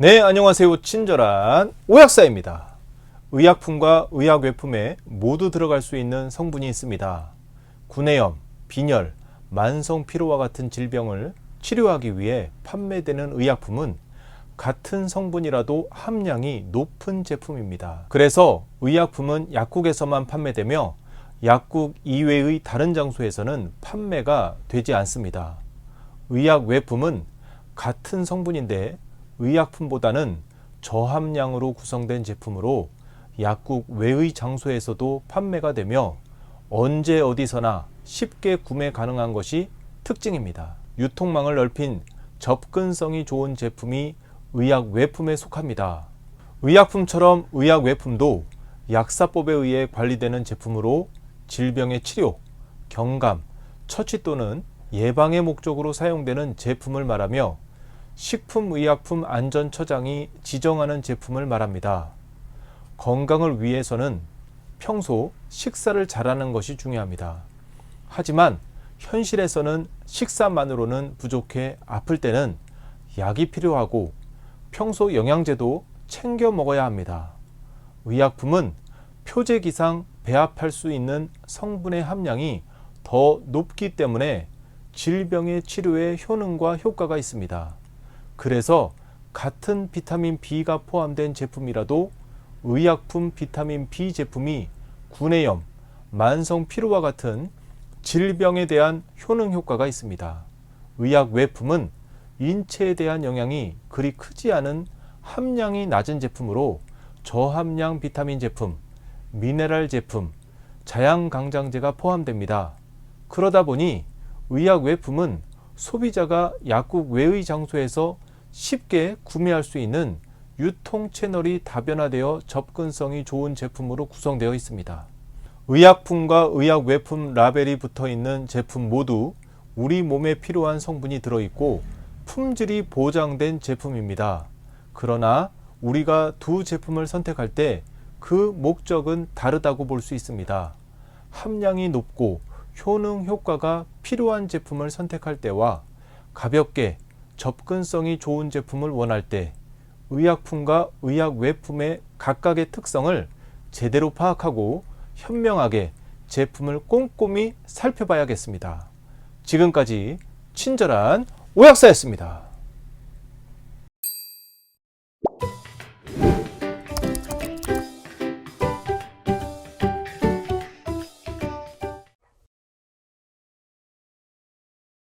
네, 안녕하세요. 친절한 오약사입니다. 의약품과 의약외품에 모두 들어갈 수 있는 성분이 있습니다. 구내염, 빈혈, 만성 피로와 같은 질병을 치료하기 위해 판매되는 의약품은 같은 성분이라도 함량이 높은 제품입니다. 그래서 의약품은 약국에서만 판매되며 약국 이외의 다른 장소에서는 판매가 되지 않습니다. 의약 외품은 같은 성분인데 의약품보다는 저함량으로 구성된 제품으로 약국 외의 장소에서도 판매가 되며 언제 어디서나 쉽게 구매 가능한 것이 특징입니다. 유통망을 넓힌 접근성이 좋은 제품이 의약 외품에 속합니다. 의약품처럼 의약 외품도 약사법에 의해 관리되는 제품으로 질병의 치료, 경감, 처치 또는 예방의 목적으로 사용되는 제품을 말하며 식품의약품 안전처장이 지정하는 제품을 말합니다. 건강을 위해서는 평소 식사를 잘하는 것이 중요합니다. 하지만 현실에서는 식사만으로는 부족해 아플 때는 약이 필요하고 평소 영양제도 챙겨 먹어야 합니다. 의약품은 표제기상 배합할 수 있는 성분의 함량이 더 높기 때문에 질병의 치료에 효능과 효과가 있습니다. 그래서 같은 비타민 B가 포함된 제품이라도 의약품 비타민 B 제품이 구내염, 만성 피로와 같은 질병에 대한 효능 효과가 있습니다. 의약 외품은 인체에 대한 영향이 그리 크지 않은 함량이 낮은 제품으로 저함량 비타민 제품, 미네랄 제품, 자양강장제가 포함됩니다. 그러다 보니 의약 외품은 소비자가 약국 외의 장소에서 쉽게 구매할 수 있는 유통 채널이 다변화되어 접근성이 좋은 제품으로 구성되어 있습니다. 의약품과 의약 외품 라벨이 붙어 있는 제품 모두 우리 몸에 필요한 성분이 들어있고 품질이 보장된 제품입니다. 그러나 우리가 두 제품을 선택할 때 그 목적은 다르다고 볼 수 있습니다. 함량이 높고 효능 효과가 필요한 제품을 선택할 때와 가볍게 접근성이 좋은 제품을 원할 때 의약품과 의약 외품의 각각의 특성을 제대로 파악하고 현명하게 제품을 꼼꼼히 살펴봐야겠습니다. 지금까지 친절한 오약사였습니다.